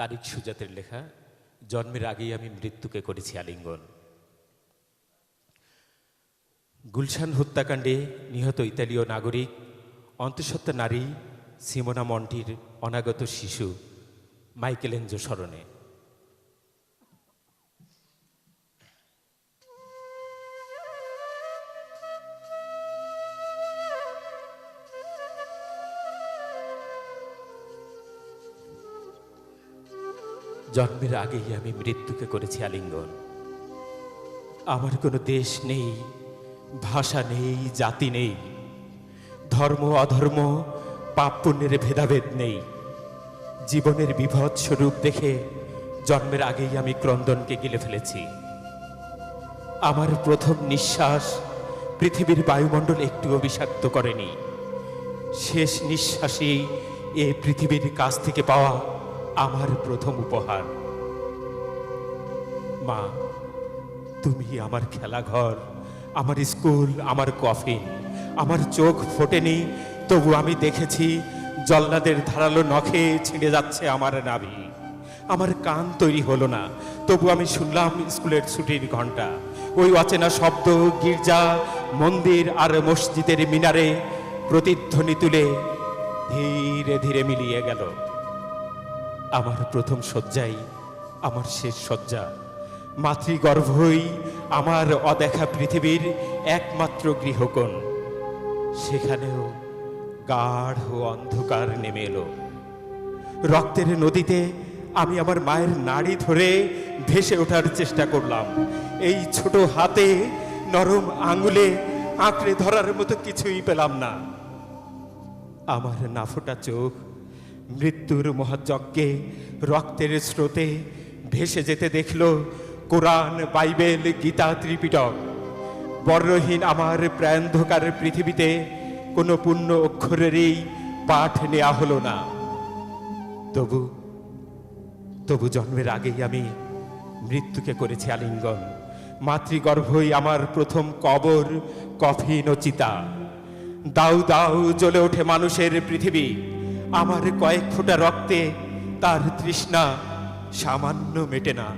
তারিক সুজাতের লেখা, জন্মের আগেই আমি মৃত্যুকে করেছি আলিঙ্গন। গুলশান হত্যাকাণ্ডে নিহত ইতালীয় নাগরিক, অন্তঃসত্ত্বা নারী, সিমোনা মন্টির অনাগত শিশু, মাইকেলেঞ্জো স্মরণে। জন্মের আগেই আমি মৃত্যুকে করেছি আলিঙ্গন। আমার কোনো দেশ নেই, ভাষা নেই, জাতি নেই, ধর্ম, অধর্ম, পাপ পুণ্যের ভেদাভেদ নেই। জীবনের বিভৎ স্বরূপ দেখে জন্মের আগেই আমি ক্রন্দনকে গিলে ফেলেছি। আমার প্রথম নিঃশ্বাস পৃথিবীর বায়ুমণ্ডল একটুও বিষাক্ত করেনি। শেষ নিঃশ্বাসেই এ পৃথিবীর কাছ থেকে পাওয়া আমার প্রথম উপহার। মা, তুমি আমার খেলাঘর, আমার স্কুল, আমার কফিন, আমার চোখ ফোটেনি, তবু আমি দেখেছি জল্লাদের ধারালো নখে ছিঁড়ে যাচ্ছে আমার নাভি। আমার কান তৈরি হলো না, তবু আমি শুনলাম স্কুলের ছুটির ঘণ্টা ওই অচেনা শব্দ, গির্জা, মন্দির আর মসজিদের মিনারে প্রতিধ্বনি তুলে ধীরে ধীরে মিলিয়ে গেল। আমার প্রথম শয্যাই আমার শেষ শয্যা। মাতৃগর্ভই আমার অদেখা পৃথিবীর একমাত্র গৃহকোণ। সেখানেও গাঢ় অন্ধকার নেমে এলো। রক্তের নদীতে আমি আমার মায়ের নাড়ি ধরে ভেসে ওঠার চেষ্টা করলাম। এই ছোট হাতে নরম আঙুলে আঁকড়ে ধরার মতো কিছুই পেলাম না। আমার নাফোটা চোখ মৃত্যুর মহাযজ্ঞে রক্তের স্রোতে ভেসে যেতে দেখল কোরআন, বাইবেল, গীতা, ত্রিপিটক। বর্ণহীন আমার প্রায়ন্ধকার পৃথিবীতে কোনো পুণ্য অক্ষরেরই পাঠ নেওয়া হলো না। তবু তবু জন্মের আগেই আমি মৃত্যুকে করেছি আলিঙ্গন। মাতৃগর্ভই আমার প্রথম কবর, কফিন ও চিতা। দাউ দাউ জ্বলে ওঠে মানুষের পৃথিবী। আমার কয়েক ফোঁটা রক্তে তার তৃষ্ণা সামান্য মেটে না।